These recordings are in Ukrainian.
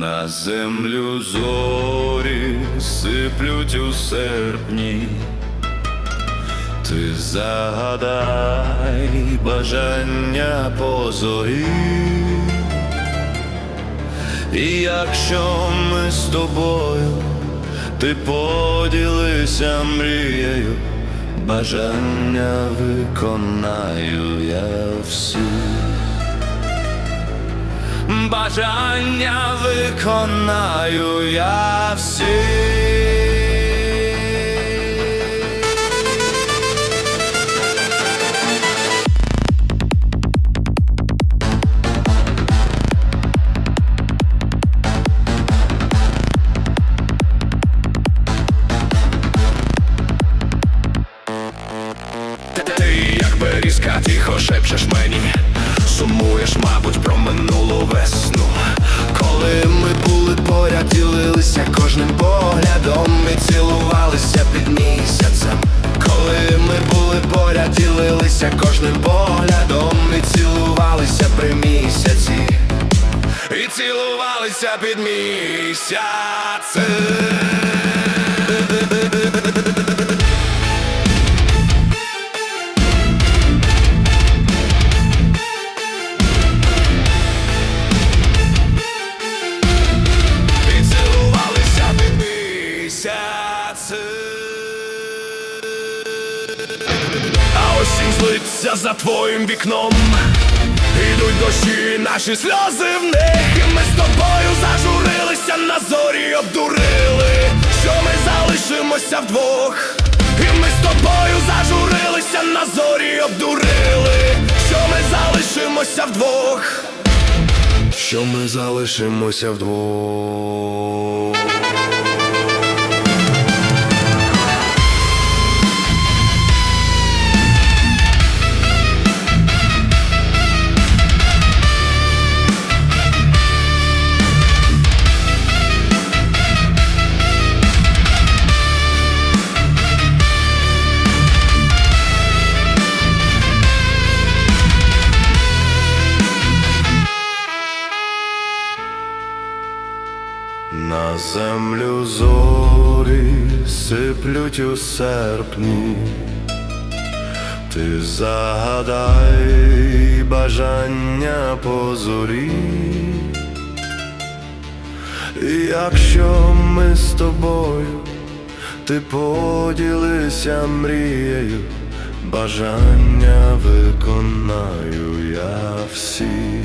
На землю зорі сиплють у серпні, ти загадай бажання по зорі, і якщо ми з тобою, ти поділися мрією, бажання виконаю я всі. Бажання виконаю я всі. Ти як берізка тихо шепчеш мені Сумуєш, мабуть, про минулу весну Коли ми були поряд, ділилися кожним поглядом і цілувалися під місяцем. Коли ми були поряд, ділилися кожним поглядом і цілувалися при місяці. І цілувалися під місяцем А осінь злиться за твоїм вікном. Ідуть дощі, наші сльози в них. І ми з тобою зажурилися на зорі, обдурили, що ми залишимося вдвох? І ми з тобою зажурилися на зорі, обдурили, що ми залишимося вдвох? Що ми залишимося вдвох. На землю зорі сиплють у серпні, ти загадай бажання по зорі, якщо ми з тобою, ти поділися мрією, бажання виконаю я всі.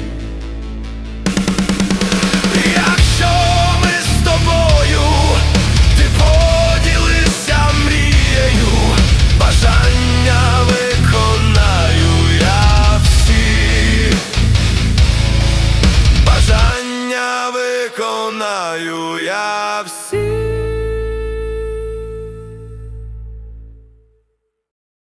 Всі.